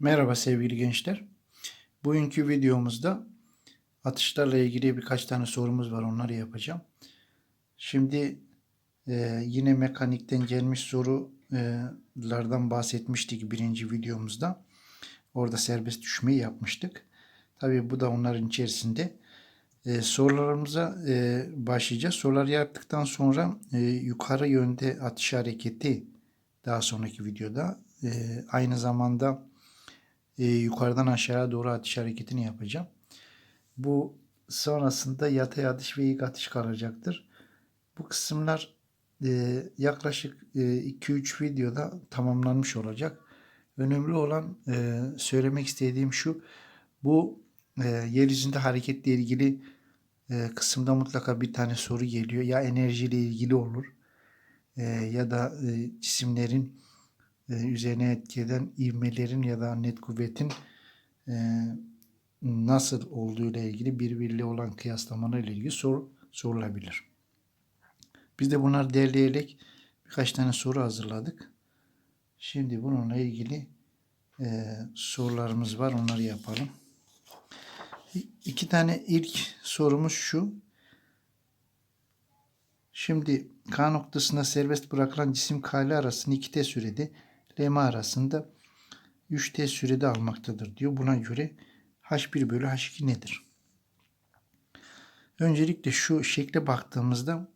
Merhaba sevgili gençler. Bugünkü videomuzda atışlarla ilgili birkaç tane sorumuz var. Onları yapacağım. Şimdi e, yine mekanikten gelmiş sorulardan bahsetmiştik birinci videomuzda. Orada serbest düşmeyi yapmıştık. Tabii bu da onların içerisinde. E, sorularımıza e, başlayacağız. Soruları yaptıktan sonra e, yukarı yönde atış hareketi daha sonraki videoda. E, aynı zamanda e, yukarıdan aşağıya doğru atış hareketini yapacağım. Bu sonrasında yatay atış ve ilk atış kalacaktır. Bu kısımlar e, yaklaşık e, 2-3 videoda tamamlanmış olacak. Önemli olan e, söylemek istediğim şu. Bu e, yeryüzünde hareketle ilgili e, kısımda mutlaka bir tane soru geliyor. Ya enerjiyle ilgili olur e, ya da e, cisimlerin e, üzerine etki eden ivmelerin ya da net kuvvetin e, nasıl olduğu ile ilgili birbiriyle olan kıyaslamalar ile ilgili soru sorulabilir. Biz de bunları derleyerek birkaç tane soru hazırladık. Şimdi bununla ilgili e, sorularımız var. Onları yapalım. İki tane ilk sorumuz şu. Şimdi K noktasında serbest bırakılan cisim K ile arasını 2T sürede LM arasında 3T sürede almaktadır diyor. Buna göre H1 bölü H2 nedir? Öncelikle şu şekle baktığımızda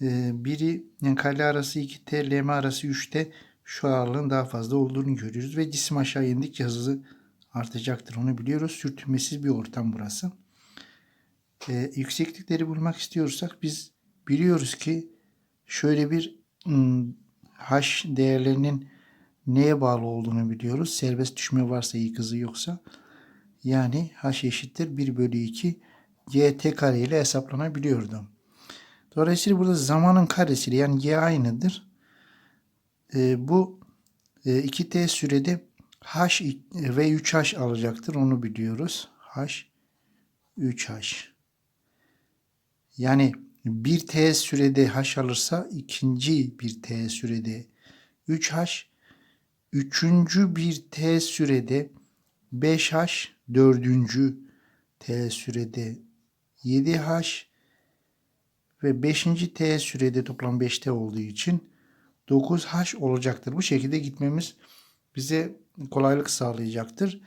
e, biri yani K ile arası 2T, LM arası 3T şu ağırlığın daha fazla olduğunu görüyoruz ve cisim aşağı indikçe hızı artacaktır. Onu biliyoruz. Sürtünmesiz bir ortam burası. E, yükseklikleri bulmak istiyorsak biz biliyoruz ki şöyle bir ım, H değerlerinin neye bağlı olduğunu biliyoruz. Serbest düşme varsa ilk hızı yoksa. Yani H eşittir 1 bölü 2 GT kare ile hesaplanabiliyordu. Dolayısıyla burada zamanın karesiyle yani G aynıdır. E, bu e, 2T sürede H ve 3H alacaktır. Onu biliyoruz. H 3H. Yani bir T sürede H alırsa ikinci bir T sürede 3H, üçüncü bir T sürede 5H, dördüncü T sürede 7H ve 5. T sürede toplam 5T olduğu için 9H olacaktır. Bu şekilde gitmemiz bize kolaylık sağlayacaktır.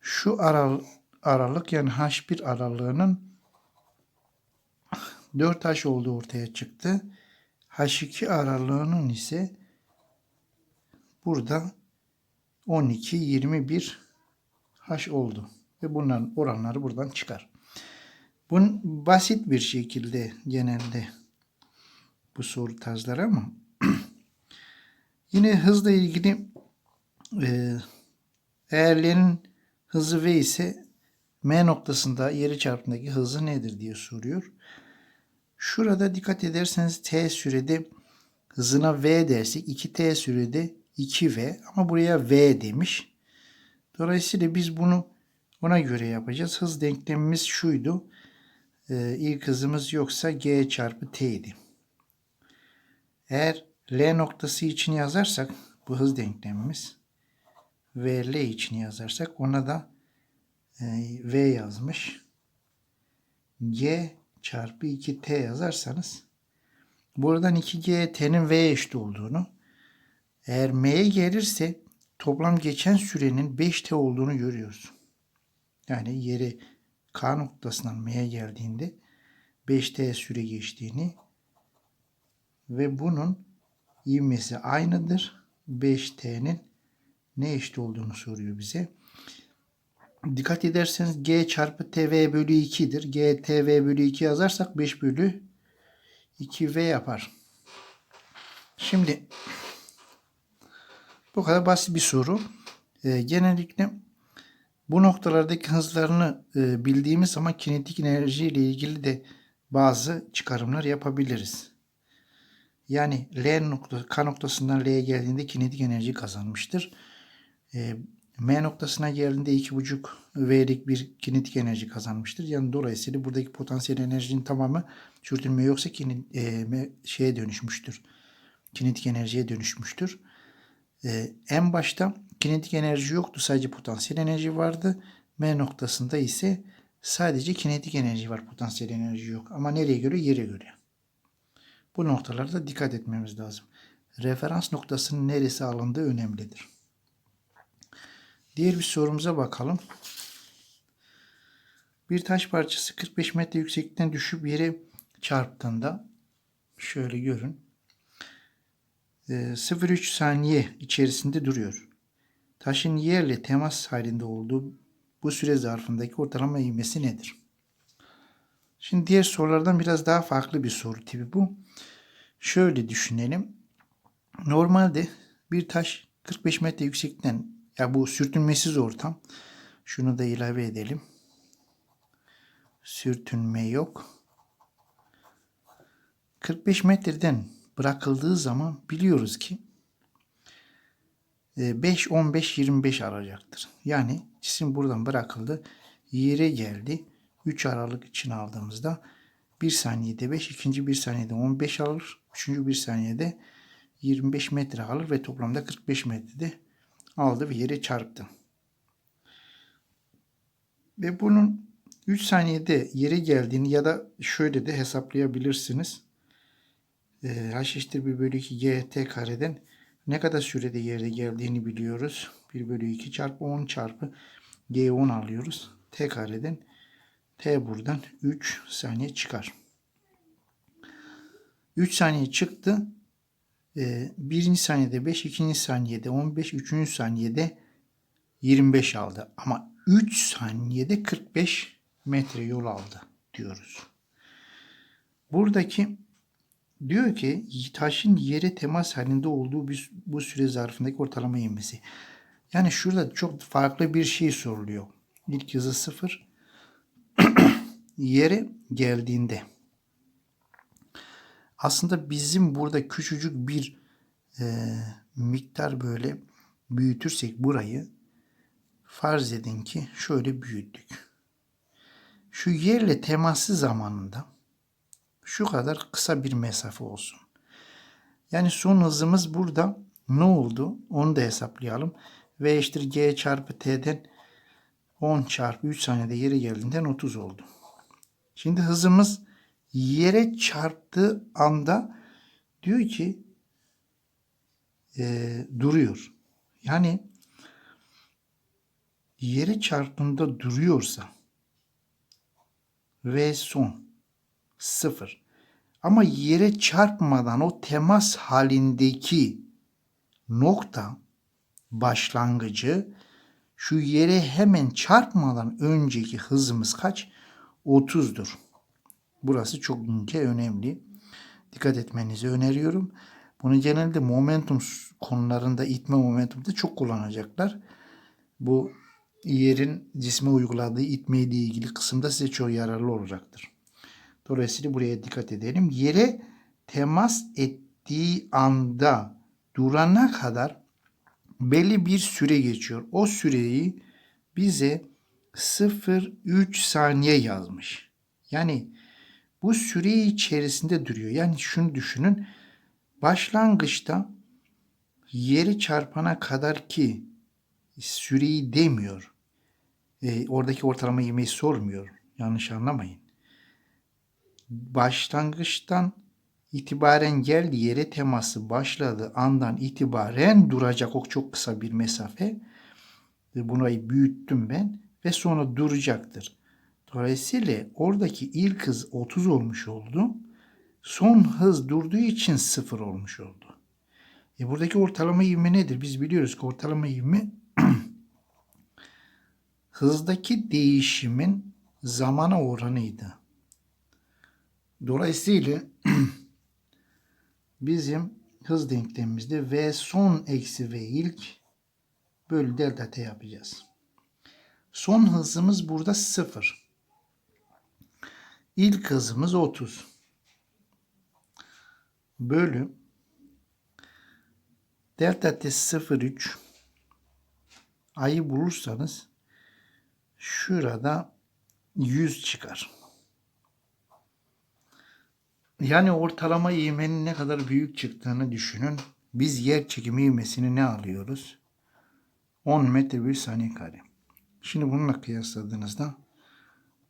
Şu aral aralık yani H1 aralığının 4H olduğu ortaya çıktı. H2 aralığının ise burada 12, 21 H oldu. Ve bunların oranları buradan çıkar. Bunun basit bir şekilde genelde bu soru tarzları ama yine hızla ilgili e, eğerlerin hızı V ise M noktasında yeri çarpımdaki hızı nedir diye soruyor. Şurada dikkat ederseniz t sürede hızına v dersek 2t sürede 2v ama buraya v demiş. Dolayısıyla biz bunu ona göre yapacağız. Hız denklemimiz şuydu. Ee, ilk hızımız yoksa g çarpı t idi. Eğer L noktası için yazarsak bu hız denklemimiz ve L için yazarsak ona da e, V yazmış. G çarpı 2t yazarsanız buradan 2g t'nin v eşit olduğunu eğer m'ye gelirse toplam geçen sürenin 5t olduğunu görüyoruz. Yani yeri k noktasından m'ye geldiğinde 5t süre geçtiğini ve bunun ivmesi aynıdır. 5t'nin ne eşit olduğunu soruyor bize. Dikkat ederseniz g çarpı tv bölü 2'dir. g tv bölü 2 yazarsak 5 bölü 2v yapar. Şimdi bu kadar basit bir soru. E, genellikle bu noktalardaki hızlarını e, bildiğimiz zaman kinetik enerji ile ilgili de bazı çıkarımlar yapabiliriz. Yani L nokta, K noktasından L'ye geldiğinde kinetik enerji kazanmıştır. E, M noktasına geldiğinde 2,5 V'lik bir kinetik enerji kazanmıştır. Yani dolayısıyla buradaki potansiyel enerjinin tamamı sürtünme yoksa kinet, e, şeye dönüşmüştür. Kinetik enerjiye dönüşmüştür. E, en başta kinetik enerji yoktu. Sadece potansiyel enerji vardı. M noktasında ise sadece kinetik enerji var. Potansiyel enerji yok. Ama nereye göre? Yere göre. Bu noktalarda dikkat etmemiz lazım. Referans noktasının neresi alındığı önemlidir. Diğer bir sorumuza bakalım. Bir taş parçası 45 metre yükseklikten düşüp yere çarptığında şöyle görün. E, 0,3 saniye içerisinde duruyor. Taşın yerle temas halinde olduğu bu süre zarfındaki ortalama ivmesi nedir? Şimdi diğer sorulardan biraz daha farklı bir soru tipi bu. Şöyle düşünelim. Normalde bir taş 45 metre yüksekten ya bu sürtünmesiz ortam. Şunu da ilave edelim. Sürtünme yok. 45 metreden bırakıldığı zaman biliyoruz ki 5, 15, 25 alacaktır. Yani cisim buradan bırakıldı. Yere geldi. 3 aralık için aldığımızda 1 saniyede 5, ikinci 1 saniyede 15 alır. Üçüncü 1 saniyede 25 metre alır ve toplamda 45 metrede aldı ve yere çarptı. Ve bunun 3 saniyede yere geldiğini ya da şöyle de hesaplayabilirsiniz. E, h eşittir 1 bölü 2 gt kareden ne kadar sürede yere geldiğini biliyoruz. 1 bölü 2 çarpı 10 çarpı g10 alıyoruz. t kareden t buradan 3 saniye çıkar. 3 saniye çıktı. Ee, birinci saniyede 5, ikinci saniyede 15, üçüncü saniyede 25 aldı. Ama 3 saniyede 45 metre yol aldı diyoruz. Buradaki diyor ki taşın yere temas halinde olduğu bir, bu süre zarfındaki ortalama ivmesi. Yani şurada çok farklı bir şey soruluyor. İlk yazı 0 yere geldiğinde aslında bizim burada küçücük bir e, miktar böyle büyütürsek burayı farz edin ki şöyle büyüttük. Şu yerle teması zamanında şu kadar kısa bir mesafe olsun. Yani son hızımız burada ne oldu? Onu da hesaplayalım. V eşittir G çarpı T'den 10 çarpı 3 saniyede yere geldiğinden 30 oldu. Şimdi hızımız yere çarptığı anda diyor ki e, duruyor. Yani yere çarptığında duruyorsa ve son sıfır. Ama yere çarpmadan o temas halindeki nokta başlangıcı şu yere hemen çarpmadan önceki hızımız kaç? 30'dur. Burası çok ince önemli. Dikkat etmenizi öneriyorum. Bunu genelde momentum konularında itme momentumda çok kullanacaklar. Bu yerin cisme uyguladığı itme ile ilgili kısımda size çok yararlı olacaktır. Dolayısıyla buraya dikkat edelim. Yere temas ettiği anda durana kadar belli bir süre geçiyor. O süreyi bize 0,3 saniye yazmış. Yani bu süre içerisinde duruyor. Yani şunu düşünün. Başlangıçta yeri çarpana kadar ki süreyi demiyor. E, oradaki ortalama yemeği sormuyor. Yanlış anlamayın. Başlangıçtan itibaren geldi yere teması başladığı andan itibaren duracak o çok kısa bir mesafe. Bunu büyüttüm ben ve sonra duracaktır. Dolayısıyla oradaki ilk hız 30 olmuş oldu. Son hız durduğu için 0 olmuş oldu. E buradaki ortalama ivme nedir? Biz biliyoruz ki ortalama ivme hızdaki değişimin zamana oranıydı. Dolayısıyla bizim hız denklemimizde v son eksi v ilk bölü delta t yapacağız. Son hızımız burada 0. İlk hızımız 30. Bölü delta t 0,3 ayı bulursanız şurada 100 çıkar. Yani ortalama ivmenin ne kadar büyük çıktığını düşünün. Biz yer çekimi ivmesini ne alıyoruz? 10 metre bölü saniye kare. Şimdi bununla kıyasladığınızda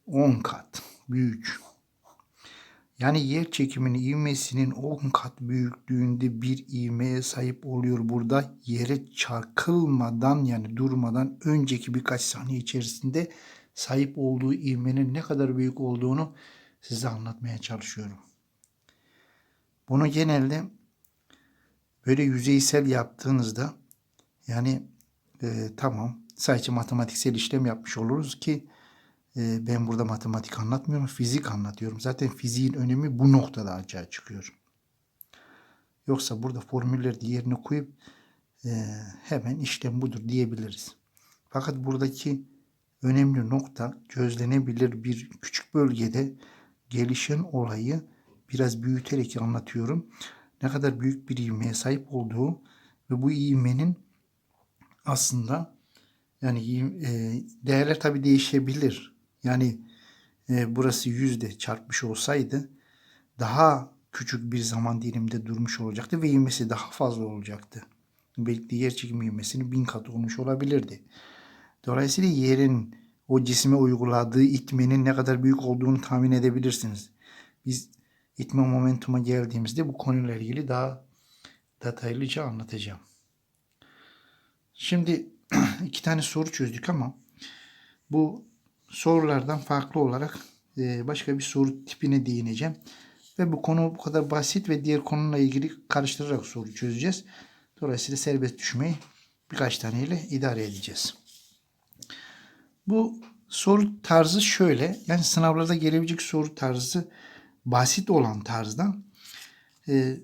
10 kat büyük. Yani yer çekiminin ivmesinin 10 kat büyüklüğünde bir ivmeye sahip oluyor burada. Yere çarkılmadan yani durmadan önceki birkaç saniye içerisinde sahip olduğu ivmenin ne kadar büyük olduğunu size anlatmaya çalışıyorum. Bunu genelde böyle yüzeysel yaptığınızda yani e, tamam sadece matematiksel işlem yapmış oluruz ki e, ben burada matematik anlatmıyorum, fizik anlatıyorum. Zaten fiziğin önemi bu noktada açığa çıkıyor. Yoksa burada formülleri yerine koyup e, hemen işlem budur diyebiliriz. Fakat buradaki önemli nokta gözlenebilir bir küçük bölgede gelişen olayı biraz büyüterek anlatıyorum. Ne kadar büyük bir ivmeye sahip olduğu ve bu ivmenin aslında yani e, değerler tabi değişebilir. Yani e, burası yüzde çarpmış olsaydı daha küçük bir zaman diliminde durmuş olacaktı ve ivmesi daha fazla olacaktı. Belki yer çekimi ivmesinin bin kat olmuş olabilirdi. Dolayısıyla yerin o cisme uyguladığı itmenin ne kadar büyük olduğunu tahmin edebilirsiniz. Biz itme momentuma geldiğimizde bu konuyla ilgili daha detaylıca anlatacağım. Şimdi iki tane soru çözdük ama bu sorulardan farklı olarak e, başka bir soru tipine değineceğim. Ve bu konu bu kadar basit ve diğer konuyla ilgili karıştırarak soru çözeceğiz. Dolayısıyla serbest düşmeyi birkaç taneyle idare edeceğiz. Bu soru tarzı şöyle. Yani sınavlarda gelebilecek soru tarzı basit olan tarzdan e,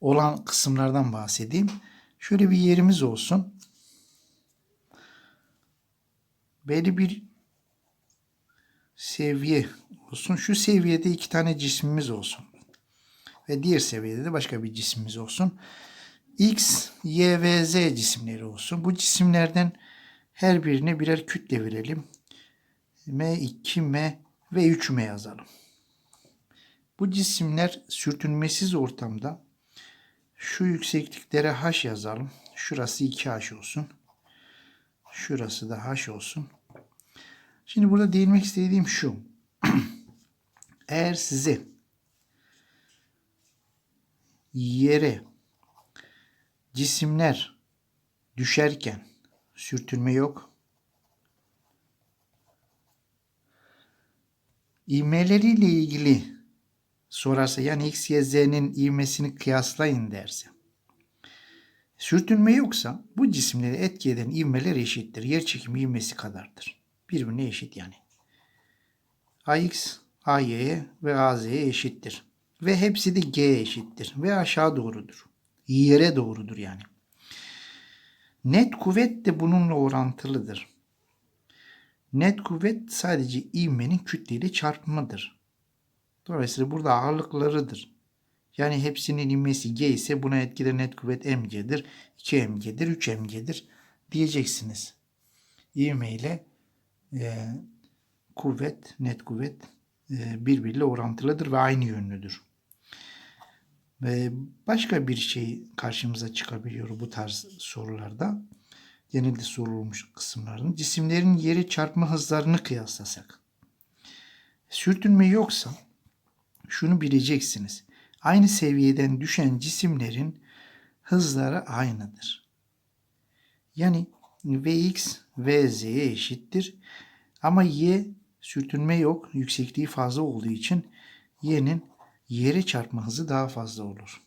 olan kısımlardan bahsedeyim. Şöyle bir yerimiz olsun. Belli bir seviye olsun. Şu seviyede iki tane cismimiz olsun. Ve diğer seviyede de başka bir cismimiz olsun. X, Y ve Z cisimleri olsun. Bu cisimlerden her birine birer kütle verelim. M, 2M ve 3M yazalım. Bu cisimler sürtünmesiz ortamda şu yüksekliklere H yazalım. Şurası 2H olsun. Şurası da H olsun. Şimdi burada değinmek istediğim şu. Eğer size yere cisimler düşerken sürtünme yok. İvmeleriyle ilgili sorarsa yani x, y, z'nin ivmesini kıyaslayın derse. Sürtünme yoksa bu cisimleri etki eden ivmeler eşittir. Yer çekimi ivmesi kadardır. Birbirine eşit yani. AX, AY'ye ve AZ'ye eşittir. Ve hepsi de G eşittir. Ve aşağı doğrudur. Yere doğrudur yani. Net kuvvet de bununla orantılıdır. Net kuvvet sadece ivmenin kütleyle çarpımıdır. Dolayısıyla burada ağırlıklarıdır. Yani hepsinin ivmesi G ise buna etkili net kuvvet mg'dir, 2 mg'dir, 3 mg'dir diyeceksiniz. İvme ile e, kuvvet, net kuvvet e, birbiriyle orantılıdır ve aynı yönlüdür. Ve başka bir şey karşımıza çıkabiliyor bu tarz sorularda. Genelde sorulmuş kısımların. Cisimlerin yeri çarpma hızlarını kıyaslasak. Sürtünme yoksa şunu bileceksiniz. Aynı seviyeden düşen cisimlerin hızları aynıdır. Yani Vx Vz'ye eşittir. Ama y sürtünme yok. Yüksekliği fazla olduğu için y'nin yere çarpma hızı daha fazla olur.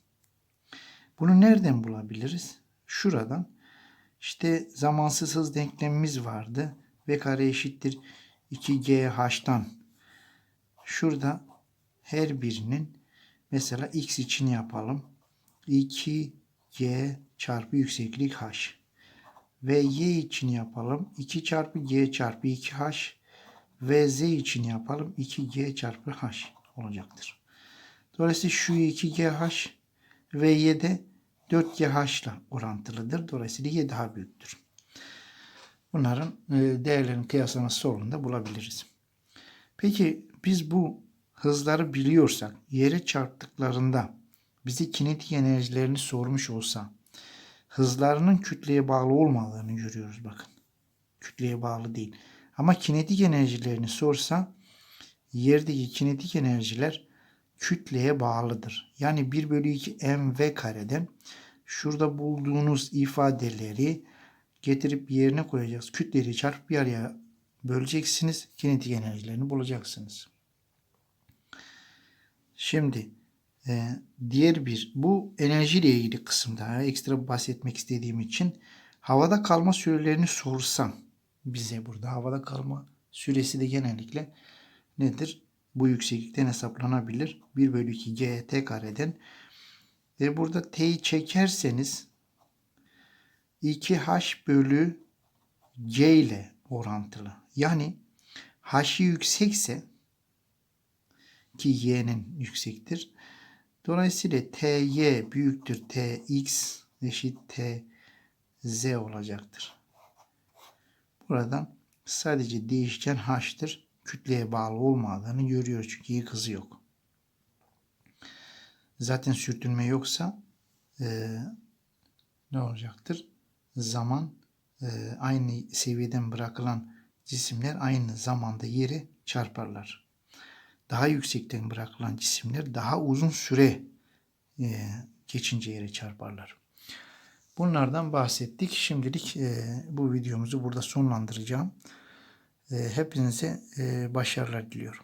Bunu nereden bulabiliriz? Şuradan. İşte zamansız hız denklemimiz vardı. V kare eşittir 2GH'tan. Şurada her birinin mesela x için yapalım. 2G çarpı yükseklik H. Ve y için yapalım. 2 çarpı g çarpı 2h ve z için yapalım. 2g çarpı h olacaktır. Dolayısıyla şu 2gh ve y de 4gh ile orantılıdır. Dolayısıyla y daha büyüktür. Bunların e, değerlerin kıyaslaması sorununda bulabiliriz. Peki biz bu hızları biliyorsak yere çarptıklarında bize kinetik enerjilerini sormuş olsa hızlarının kütleye bağlı olmadığını görüyoruz bakın. Kütleye bağlı değil. Ama kinetik enerjilerini sorsa yerdeki kinetik enerjiler kütleye bağlıdır. Yani 1 bölü 2 mv kareden şurada bulduğunuz ifadeleri getirip yerine koyacağız. Kütleleri çarpıp bir araya böleceksiniz. Kinetik enerjilerini bulacaksınız. Şimdi e, diğer bir bu enerjiyle ilgili kısımda ekstra bahsetmek istediğim için havada kalma sürelerini sorsam bize burada havada kalma süresi de genellikle nedir? Bu yükseklikten hesaplanabilir. 1 bölü 2 gt kareden ve burada t'yi çekerseniz 2h bölü c ile orantılı. Yani h'ı yüksekse ki y'nin yüksektir. Dolayısıyla ty büyüktür tx eşit tz olacaktır. Buradan sadece değişken h'tır. Kütleye bağlı olmadığını görüyoruz çünkü y hızı yok. Zaten sürtünme yoksa e, ne olacaktır? Zaman e, aynı seviyeden bırakılan cisimler aynı zamanda yeri çarparlar. Daha yüksekten bırakılan cisimler daha uzun süre e, geçince yere çarparlar. Bunlardan bahsettik. Şimdilik e, bu videomuzu burada sonlandıracağım. E, hepinize başarılar diliyorum.